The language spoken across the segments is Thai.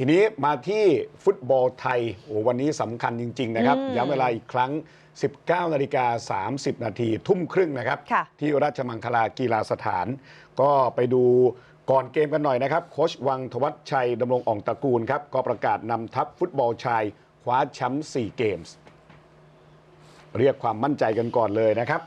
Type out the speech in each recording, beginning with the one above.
ทีนี้มาที่ฟุตบอลไทยโอ้วันนี้สำคัญจริง ๆ นะครับอืมย้ำเวลาอีกครั้ง 19นาฬิกา30 นาทีทุ่มครึ่งนะครับค่ะที่ราชมังคลากีฬาสถาน ก็ไปดูก่อนเกมกันหน่อยนะครับ โค้ชวังทวัชชัยดำรงอ่องตระกูลครับ ก็ประกาศนำทัพฟุตบอลชาย คว้าแชมป์4เกมส์ เรียกความมั่นใจกันก่อนเลยนะครับ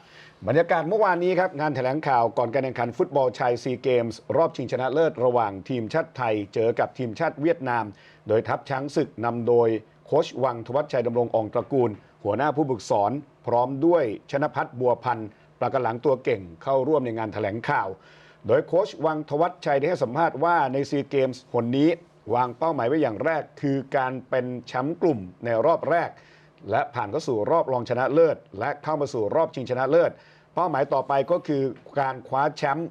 บรรยากาศเมื่อวานนี้ครับ งานแถลงข่าวก่อนการแข่งขันฟุตบอลชายซีเกมส์รอบชิงชนะเลิศระหว่างทีมชาติไทย เจอกับทีมชาติเวียดนาม โดยทัพช้างศึกนำโดยโคชวังทวัชชัยดำรงอ่องตระกูล หัวหน้าผู้ฝึกสอน พร้อมด้วยชนะพัฒน์บัวพันธ์ประกันหลังตัวเก่งเข้าร่วมในงานแถลงข่าว โดยโคชวังทวัชชัยได้ให้สัมภาษณ์ว่าในซีเกมส์หนนี้ วางเป้าหมายไว้อย่างแรก คือการเป็นแชมป์กลุ่มในรอบแรก และผ่านเข้าสู่รอบรองชนะเลิศ และเข้ามาสู่รอบชิงชนะเลิศ เป้าหมายต่อไปก็คือการคว้าแชมป์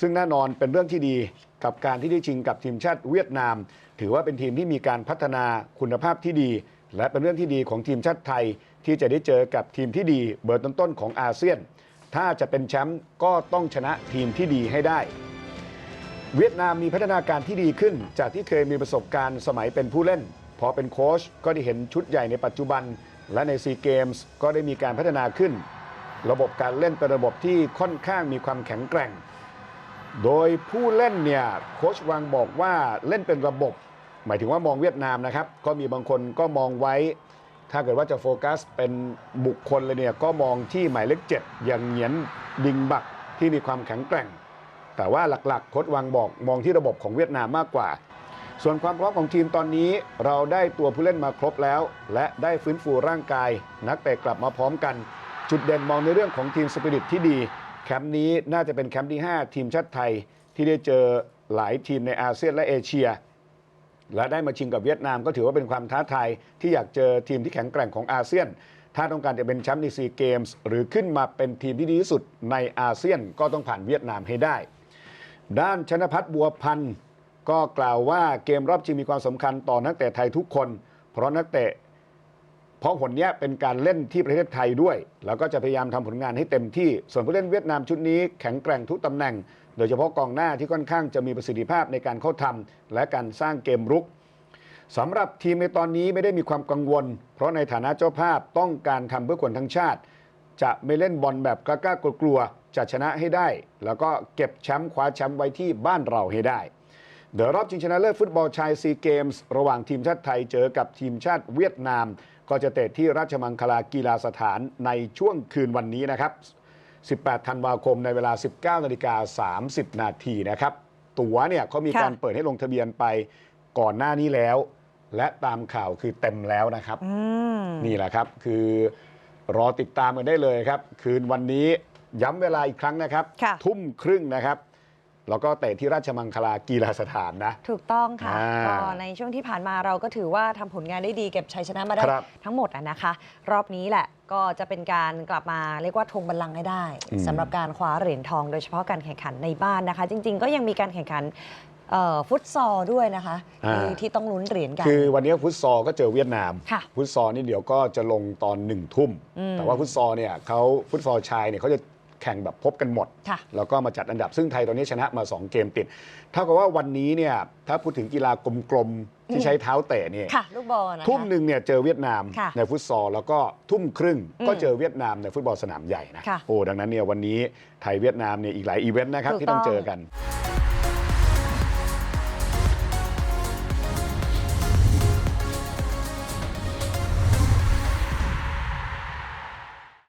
ซึ่งแน่นอนเป็นเรื่องที่ดีกับการที่ได้ชิงกับทีมชาติเวียดนาม ถือว่าเป็นทีมที่มีการพัฒนาคุณภาพที่ดี และเป็นเรื่องที่ดีของทีมชาติไทย ที่จะได้เจอกับทีมที่ดีเบอร์ต้นๆของอาเซียน ถ้าจะเป็นแชมป์ก็ต้องชนะทีมที่ดีให้ได้ เวียดนามมีพัฒนาการที่ดีขึ้น จากที่เคยมีประสบการณ์สมัยเป็นผู้เล่น พอเป็นโค้ชก็ได้เห็นชุดใหญ่ในปัจจุบัน และในซีเกมส์ก็ได้มีการพัฒนาขึ้น ระบบการเล่นเป็นระบบที่ค่อนข้างมีความแข็งแกร่ง โดยผู้เล่นเนี่ยโค้ชวังบอกว่าเล่นเป็นระบบ หมายถึงว่ามองเวียดนามนะครับ ก็มีบางคนก็มองไว้ ถ้าเกิดว่าจะโฟกัสเป็นบุคคลเลยเนี่ยก็มองที่หมายเลขเจ็ดอย่างเหงียนดิงบักที่มีความแข็งแกร่ง แต่ว่าหลักๆโค้ชวังบอกมองที่ระบบของเวียดนามมากกว่า ส่วนความพร้อมของทีมตอนนี้เราได้ตัวผู้เล่นมาครบแล้ว และได้ฟื้นฟูร่างกาย นักเตะกลับมาพร้อมกัน จุดเด่นมองในเรื่องของทีมสปิริตที่ดี แคมป์นี้น่าจะเป็นแคมป์ที่ 5 ทีมชาติไทย ที่ได้เจอหลายทีมในอาเซียนและเอเชีย และได้มาชิงกับเวียดนามก็ถือว่าเป็นความท้าทายที่อยากเจอทีมที่แข็งแกร่งของอาเซียน ถ้าต้องการจะเป็นแชมป์ในซีเกมส์หรือขึ้นมาเป็นทีมที่ดีที่สุดในอาเซียนก็ต้องผ่านเวียดนามให้ได้ ด้านชนพัฒน์บัวพันธ์ ก็กล่าวว่าเกมรอบชิงมีความสำคัญต่อนักเตะไทยทุกคน เพราะนักเตะ เพราะผลนี้เป็นการเล่นที่ประเทศไทยด้วย แล้วก็จะพยายามทำผลงานให้เต็มที่ ส่วนผู้เล่นเวียดนามชุดนี้แข็งแกร่งทุกตำแหน่ง โดยเฉพาะกองหน้าที่ค่อนข้างจะมีประสิทธิภาพในการเข้าทำและการสร้างเกมรุกสำหรับทีมในตอนนี้ไม่ได้มีความกังวล เพราะในฐานะเจ้าภาพต้องการทำเพื่อคนทั้งชาติ จะไม่เล่นบอลแบบกล้ากลัวๆจะชนะให้ได้ แล้วก็เก็บแชมป์คว้าแชมป์ไว้ที่บ้านเราให้ได้ เดี๋ยวรอบชิงชนะเลิศฟุตบอลชายซีเกมส์ระหว่างทีมชาติไทยเจอกับทีมชาติเวียดนาม ก็จะเตะที่ราชมังคลากีฬาสถานในช่วงคืนวันนี้นะครับ 18 ธันวาคมในเวลา 19นาฬิกา30 นาทีนะครับ ตั๋วเนี่ยเขามีค่ะการเปิดให้ลงทะเบียนไปก่อนหน้านี้แล้ว และตามข่าวคือเต็มแล้วนะครับอืมนี่แหละครับคือรอติดตามกันได้เลยครับ คืนวันนี้ย้ำเวลาอีกครั้งนะครับค่ะทุ่มครึ่งนะครับ แล้วก็เตะที่ราชมังคลากีฬาสถานนะ ถูกต้องค่ะอ่าก็ในช่วงที่ผ่านมาเราก็ถือว่าทำผลงานได้ดีเก็บชัยชนะมาได้ครับทั้งหมดอะนะคะ รอบนี้แหละก็จะเป็นการกลับมาเรียกว่าทวงบัลลังก์ให้ได้อืม สำหรับการคว้าเหรียญทองโดยเฉพาะการแข่งขันในบ้านนะคะ จริง ๆ ก็ยังมีการแข่งขันเอ่อฟุตซอลด้วยนะคะที่ที่ต้องลุ้นเหรียญกัน คือวันนี้ฟุตซอลก็เจอเวียดนาม ค่ะฟุตซอลนี่เดี๋ยวก็จะลงตอนหนึ่งทุ่ม อืมแต่ว่าฟุตซอลเนี่ยเขาฟุตซอลชายเนี่ยเขาจะ แข่งแบบพบกันหมดค่ะแล้วก็มาจัดอันดับซึ่งไทยตอนนี้ชนะมา 2 เกมติด เท่ากับว่าวันนี้เนี่ยถ้าพูดถึงกีฬากลมๆ ที่ใช้เท้าเตะเนี่ยค่ะลูกบอลนะคะทุ่มหนึ่งเนี่ยเจอเวียดนามค่ะในฟุตซอลแล้วก็ทุ่มครึ่งก็อืมเจอเวียดนามในฟุตบอลสนามใหญ่นะค่ะโอ้ดังนั้นเนี่ยวันนี้ไทยเวียดนามเนี่ยอีกหลายอีเวนต์นะครับถูกที่ต้องต้องเจอกันค